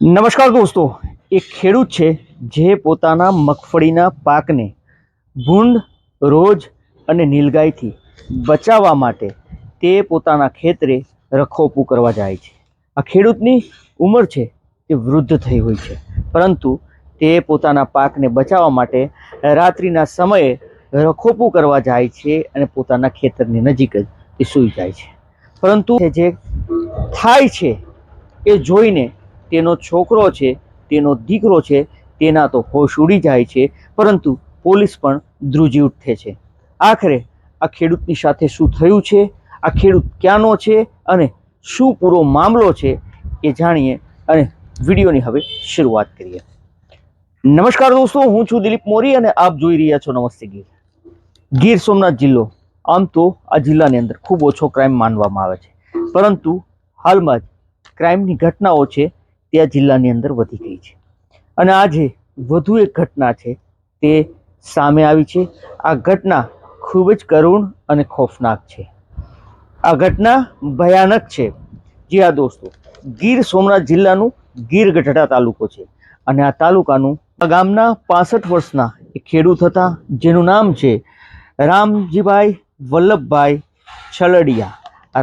નમસ્કાર દોસ્તો, એક ખેડૂત છે જે પોતાના મગફળીના પાકને ભૂંડ, રોજ અને નીલગાયથી બચાવવા માટે તે પોતાના ખેતરે રખોપું કરવા જાય છે. આ ખેડૂતની ઉંમર છે તે વૃદ્ધ થઈ હોય છે, પરંતુ તે પોતાના પાકને બચાવવા માટે રાત્રિના સમયે રખોપું કરવા જાય છે અને પોતાના ખેતરની નજીક જ તે સૂઈ જાય છે. પરંતુ જે થાય છે એ જોઈને તેનો છોકરો છે, તેનો દીકરો છે, તેના તો હોશ ઉડી જાય છે, પરંતુ પોલીસ પણ ધ્રુજી ઉઠે છે. આખરે આ ખેડૂતની સાથે શું થયું છે, આ ખેડૂત ક્યાંનો છે અને શું પૂરો મામલો છે એ જાણીએ અને વિડીયોની હવે શરૂઆત કરીએ. નમસ્કાર દોસ્તો, હું છું દિલીપ મોરી અને આપ જોઈ રહ્યા છો નમસ્તે ગીર. ગીર સોમનાથ જિલ્લો. આમ તો આ જિલ્લાની અંદર ખૂબ ઓછો ક્રાઇમ માનવામાં આવે છે. પરંતુ હાલમાં જ ક્રાઇમની ઘટનાઓ છે તે આ જિલ્લાની અંદર વધી ગઈ છે. અને આજે વધુ એક ઘટના છે તે સામે આવી છે. આ ઘટના ખૂબ જ કરુણ અને ખોફનાક છે. આ ઘટના ભયાનક છે. જી હા દોસ્તો, ગીર સોમનાથ જિલ્લાનું ગીર ગઢડા તાલુકો છે. અને આ તાલુકાનું આ ગામના પાસઠ વર્ષના એક ખેડૂત હતા, જેનું નામ છે રામજીભાઈ વલ્લભભાઈ છલડિયા.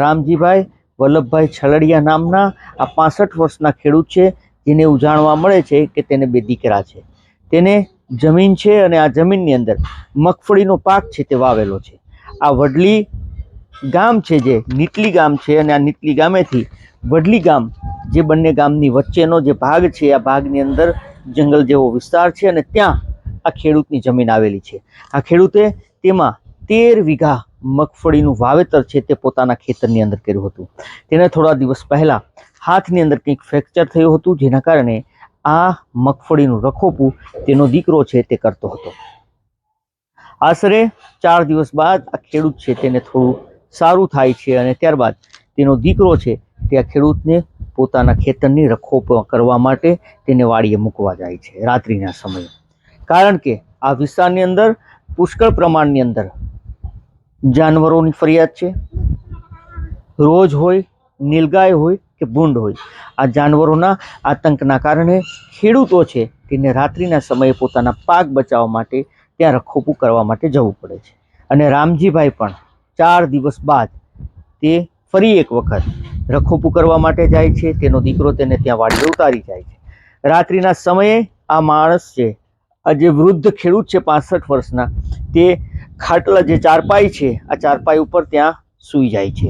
રામજીભાઈ વલ્લભભાઈ છલડિયા નામના આ પાસઠ વર્ષના ખેડૂત છે, જેને જાણવા મળે છે કે તેને બે દીકરા છે. તેને જમીન છે અને આ જમીનની અંદર મગફળીનો પાક છે તે વાવેલો છે. આ વડલી ગામ છે જે, નીટલી ગામ છે અને આ નીટલી ગામેથી વડલી ગામ, જે બંને ગામની વચ્ચેનો જે ભાગ છે, આ ભાગની અંદર જંગલ જેવો વિસ્તાર છે અને ત્યાં આ ખેડૂતની જમીન આવેલી છે. આ ખેડૂતે તેમાં તેર વીઘા મગફળીનું વાવેતર છે તે પોતાના ખેતરની અંદર કર્યું હતું. તેને થોડા દિવસ પહેલાં હાથની અંદર કંઈક ફ્રેક્ચર થયું હતું, જેના કારણે આ મગફળીનું રખોપું તેનો દીકરો છે તે કરતો હતો. આશરે ચાર દિવસ બાદ આ ખેડૂત છે તેને થોડું સારું થાય છે અને ત્યારબાદ તેનો દીકરો છે તે આ ખેડૂતને પોતાના ખેતરની રખોપ કરવા માટે તેને વાડીએ મૂકવા જાય છે રાત્રિના સમયે. કારણ કે આ વિસ્તારની અંદર પુષ્કળ પ્રમાણની અંદર જાનવરોની ફરિયાદ છે. રોજ હોય, નીલગાય હોય કે ભૂંડ હોય. આ જાનવરોના આતંકના કારણે ખેડૂતો છે તેને રાત્રિના સમયે પોતાના પાક બચાવવા માટે ત્યાં રખોપું કરવા માટે જવું પડે છે. અને રામજીભાઈ પણ ચાર દિવસ બાદ તે ફરી એક વખત રખોપું કરવા માટે જાય છે. તેનો દીકરો તેને ત્યાં વાડીએ ઉતારી જાય છે. રાત્રિના સમયે આ માણસ છે, આ જે વૃદ્ધ ખેડૂત છે, પાસઠ વર્ષના, તે ખાટલા જે ચારપાઈ છે, આ ચારપાઈ ઉપર ત્યાં સૂઈ જાય છે.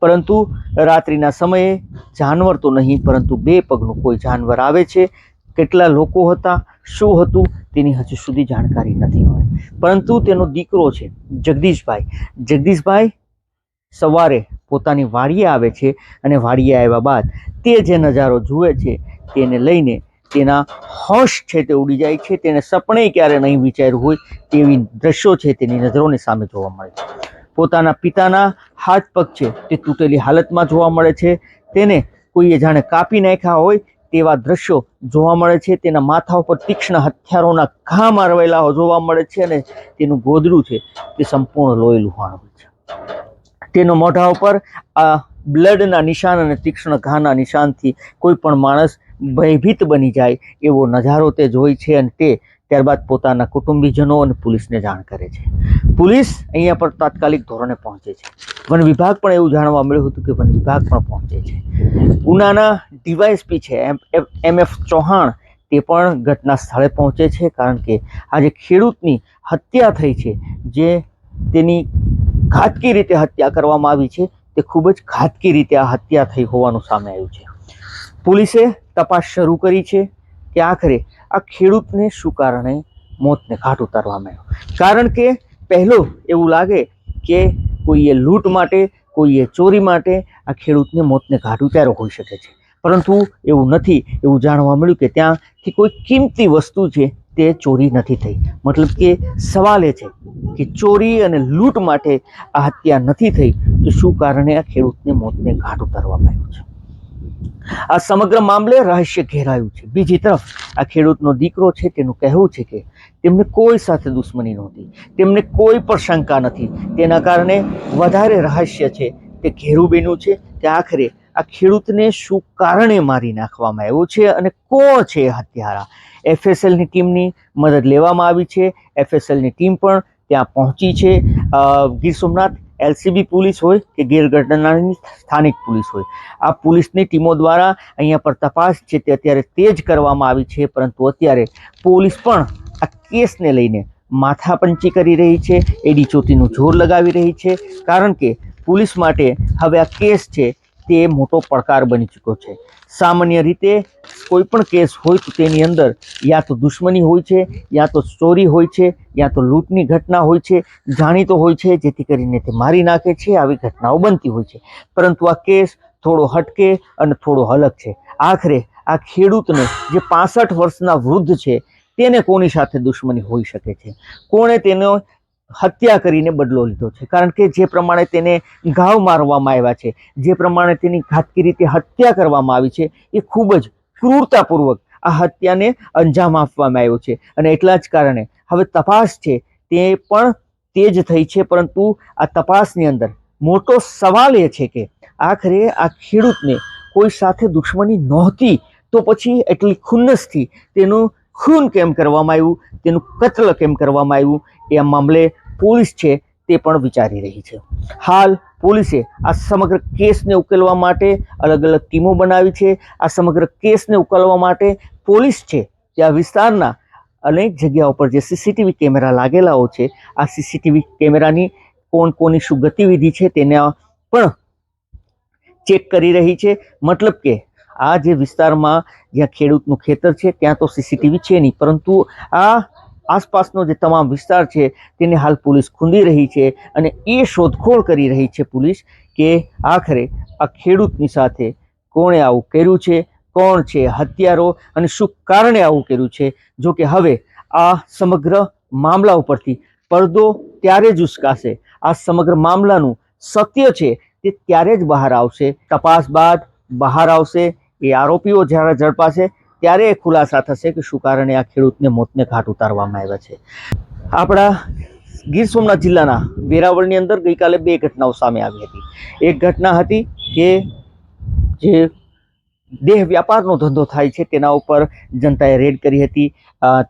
પરંતુ રાત્રિના સમયે જાનવર તો નહીં, પરંતુ બે પગનું કોઈ જાનવર આવે છે. કેટલા લોકો હતા, શું હતું, તેની હજુ સુધી જાણકારી નથી હોય. પરંતુ તેનો દીકરો છે, જગદીશભાઈ. જગદીશભાઈ સવારે પોતાની વાડીએ આવે છે અને વાડીએ આવ્યા બાદ તે જે નજારો જુએ છે, તેને લઈને તેના હોશ છે તે ઉડી જાય છે, તેને સપને ક્યારે નહીં વિચાર્યું હોય તેવી દ્રશ્યો છે તેની નજરોની સામે જોવા મળે છે. પોતાના પિતાના હાથ પગ છે તે તૂટેલી હાલતમાં જોવા મળે છે, તેને કોઈએ જાણે કાપી નાખ્યા હોય તેવા દ્રશ્યો જોવા મળે છે, તેના માથા ઉપર તીક્ષ્ણ હથિયારોના ઘા મારવેલા જોવા મળે છે અને તેનું ગોદડું છે તે સંપૂર્ણ લોહી લુહાણ હોય છે. તેનો મોઢા ઉપર આ બ્લડના નિશાન અને તીક્ષ્ણ ઘાના નિશાનથી કોઈ પણ માણસ ભયભીત બની જાય એવો નજારો તે જોઈ છે અને તે ત્યારબાદ પોતાના કુટુંબીજનો અને પોલીસને જાણ કરે છે. પોલીસ અહીંયા પર તાત્કાલિક ધોરણે પહોંચે છે. વન વિભાગ પણ એવું જાણવા મળ્યું હતું કે વન વિભાગ પણ પહોંચે છે. ઉનાના ડીવાયએસપી છે, એમ એફ ચૌહાણ તે પણ ઘટના સ્થળે પહોંચે છે કારણ કે આજે ખેડૂતની હત્યા થઈ છે. જે તેની ઘાતકી રીતે હત્યા કરવામાં આવી છે, તે ખૂબ જ ઘાતકી રીતે આ હત્યા થઈ હોવાનું સામે આવ્યું છે. પોલીસે તપાસ શરૂ કરી છે કે આખરે આ ખેડૂતને શું કારણે મોતને ઘાટ ઉતારવામાં માંડ્યો? કારણ કે પહેલો એવું લાગે કે કોઈએ લૂંટ માટે, કોઈએ ચોરી માટે આ ખેડૂતને મોતને ઘાટ ઉતાર્યો હોઈ શકે છે. પરંતુ એવું નથી. એવું જાણવા મળ્યું કે ત્યાંથી કોઈ કિંમતી વસ્તુ છે તે ચોરી નથી થઈ. મતલબ કે સવાલ એ છે કે ચોરી અને લૂંટ માટે આ હત્યા નથી થઈ, તો શું કારણે આ ખેડૂતને મોતને ઘાટ ઉતારવામાં માંડ્યો છે? આ સમગ્ર મામલે રહસ્ય ઘેરાયું છે. બીજી તરફ, આ ખેડૂતનો દીકરો છે, તેનું કહેવું છે કે તેમને કોઈ સાથે દુશ્મની નહોતી. તેમને કોઈ પણ શંકા નથી. તેના કારણે વધારે રહસ્ય છે. તે ઘેરું બન્યું છે. કે આખરે આ ખેડૂતને શું કારણે મારી નાખવામાં આવ્યું છે અને કોણ છે હત્યારા? એફએસએલની ટીમની મદદ લેવામાં આવી છે. એફએસએલની ટીમ પણ ત્યાં પહોંચી છે. ગીર સોમનાથ એલસીબી પોલીસ હોય કે ગેર ઘટનાની સ્થાનિક પોલીસ હોય. આ પોલીસની ટીમો દ્વારા અહીંયા પર તપાસ છે તે અત્યારે તેજ કરવામાં આવી છે, પરંતુ અત્યારે પોલીસ પણ આ કેસને લઈને માથાપંચી કરી રહી છે, એડી ચોટીનું જોર લગાવી રહી છે, કારણ કે પોલીસ માટે હવે આ કેસ છે તે મોટો પડકાર બની ચૂક્યો છે. સામાન્ય રીતે કોઈ પણ કેસ હોય તો તેની અંદર યા તો દુશ્મની હોય છે, યા તો ચોરી હોય છે, યા તો લૂંટની ઘટના હોય છે, જાણીતો હોય છે, જેથી કરીને તે મારી નાખે છે, આવી ઘટનાઓ બનતી હોય છે. પરંતુ આ કેસ થોડો હટકે અને થોડો અલગ છે. આખરે આ ખેડૂતને જે પાસઠ વર્ષના વૃદ્ધ છે, તેને કોની સાથે દુશ્મની હોઈ શકે છે? કોણે તેનો હત્યા કરીને બદલો લીધો છે. કારણ કે જે પ્રમાણે તેને ઘાવ મારવામાં આવ્યા છે, જે પ્રમાણે તેની ઘાતકી રીતે હત્યા કરવામાં આવી છે, એ ખૂબ જ ક્રૂરતાપૂર્વક આ હત્યાને અંજામ આપવામાં આવ્યો છે. અને એટલા જ કારણે હવે તપાસ છે, તે પણ તેજ થઈ છે, પરંતુ આ તપાસની અંદર મોટો સવાલ એ છે કે આખરે આ ખેડૂતને કોઈ સાથે દુશ્મની નહોતી, તો પછી એટલી ખુન્નસથી તેનું ખૂન કેમ કરવામાં આવ્યું? તેનું કત્લ કેમ કરવામાં આવ્યું? એ મામલે પોલીસ છે તે પણ વિચારી રહી છે. હાલ પોલીસે આ સમગ્ર કેસને ઉકેલવા માટે અલગ અલગ ટીમો બનાવી છે. આ સમગ્ર કેસને ઉકેલવા માટે પોલીસ છે તે આ વિસ્તારના અનેક જગ્યાઓ પર જે સીસીટીવી કેમેરા લાગેલાઓ છે, આ સીસીટીવી કેમેરાની કોણ કોની શું ગતિવિધિ છે તેને પણ ચેક કરી રહી છે. મતલબ કે આ જે વિસ્તારમાં જ્યાં ખેડૂતનું ખેતર છે, ત્યાં તો સીસીટીવી છે નહીં, પરંતુ આ આસપાસનો જે તમામ વિસ્તાર છે, તેને હાલ પોલીસ ખૂંદી રહી છે અને એ શોધખોળ કરી રહી છે પોલીસ કે આખરે આ ખેડૂતની સાથે કોણે આવું કર્યું છે, કોણ છે હત્યારો અને શું કારણે આવું કર્યું છે, જો કે હવે આ સમગ્ર મામલા ઉપરથી પડદો ત્યારે જ ઉસકાશે. આ સમગ્ર મામલાનું સત્ય છે તે ત્યારે જ બહાર આવશે. તપાસ બાદ બહાર આવશે. એ આરોપીઓ જ્યારે ઝડપાશે ત્યારે એ ખુલાસા થશે કે શું કારણે આ ખેડૂતને મોતને ઘાટ ઉતારવામાં આવ્યા છે. આપણા ગીર સોમનાથ જિલ્લાના વેરાવળની અંદર ગઈકાલે બે ઘટનાઓ સામે આવી હતી. એક ઘટના હતી કે જે દેહ વ્યાપારનો ધંધો થાય છે, તેના ઉપર જનતાએ રેડ કરી હતી.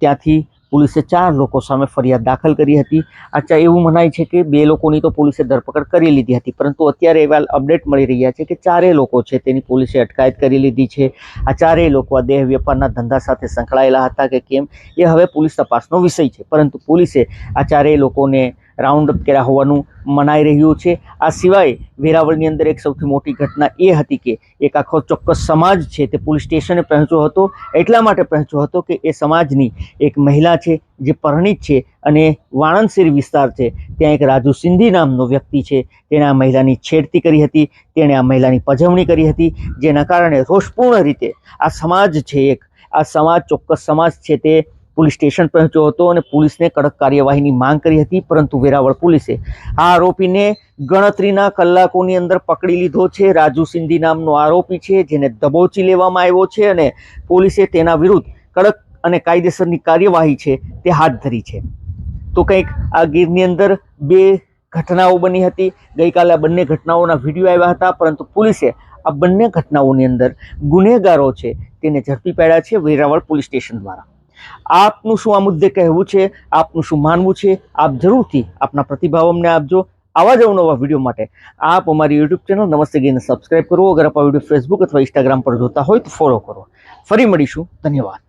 ત્યાંથી પોલીસે ચાર લોકો સામે ફરિયાદ દાખલ કરી હતી. અચ્છા, એવું મનાય છે કે બે લોકોની તો પોલીસે ધરપકડ કરી લીધી હતી, પરંતુ અત્યારે એવા અપડેટ મળી રહ્યા છે કે ચારેય લોકો છે તેની પોલીસે અટકાયત કરી લીધી છે. આ ચારેય લોકો આ દેહ વેપારના ધંધા સાથે સંકળાયેલા હતા કે કેમ, એ હવે પોલીસ તપાસનો વિષય છે. પરંતુ પોલીસે આ ચારેય લોકોને રાઉન્ડ અપ કર્યા હોવાનું મનાઈ રહ્યું છે. આ સિવાય વેરાવળની અંદર એક સૌથી મોટી ઘટના એ હતી કે એક આખો ચોક્કસ સમાજ છે તે પોલીસ સ્ટેશને પહોંચ્યો હતો. એટલા માટે પહોંચ્યો હતો કે એ સમાજની એક મહિલા છે જે પરણિત છે અને વાણંદસીર વિસ્તાર છે. ત્યાં એક રાજુ સિંધી નામનો વ્યક્તિ છે. તેણે આ મહિલાની છેડતી કરી હતી. તેણે આ મહિલાની પજવણી કરી હતી. જેના કારણે રોષપૂર્ણ રીતે આ સમાજ છે એક. આ સમાજ ચોક્કસ સમાજ છે તે પોલીસ સ્ટેશન પહોંચ્યો હતો અને પોલીસને કડક કાર્યવાહીની માંગ કરી હતી, પરંતુ વેરાવળ પોલીસે આ આરોપીને ગણતરીના કલાકોની અંદર પકડી લીધો છે. રાજુ સિંધી નામનો આરોપી છે, જેને દબોચી લેવામાં આવ્યો છે અને પોલીસે તેના વિરુદ્ધ કડક અને કાયદેસરની કાર્યવાહી છે, તે હાથ ધરી છે. તો કંઈક આ ગીરની અંદર બે ઘટનાઓ બની હતી. ગઈકાલે આ બંને ઘટનાઓના વીડિયો આવ્યા હતા, પરંતુ પોલીસે આ બંને ઘટનાઓની અંદર ગુનેગારો છે, તેને ઝડપી પાડ્યા છે વેરાવળ પોલીસ સ્ટેશન દ્વારા. આપનું શું આ મુદ્દે કહેવું છે? આપનું શું માનવું છે? આપ જરૂરથી આપના પ્રતિભાવ અમને આપજો. આવા જ અવનવા વીડિયો માટે આપ અમારી યુટ્યુબ ચેનલ નમસ્તે ગઈને સબસ્ક્રાઈબ કરો. અગર આપ આ વીડિયો ફેસબુક અથવા ઇન્સ્ટાગ્રામ પર જોતા હોય તો ફોલો કરો. ફરી મળીશું. ધન્યવાદ.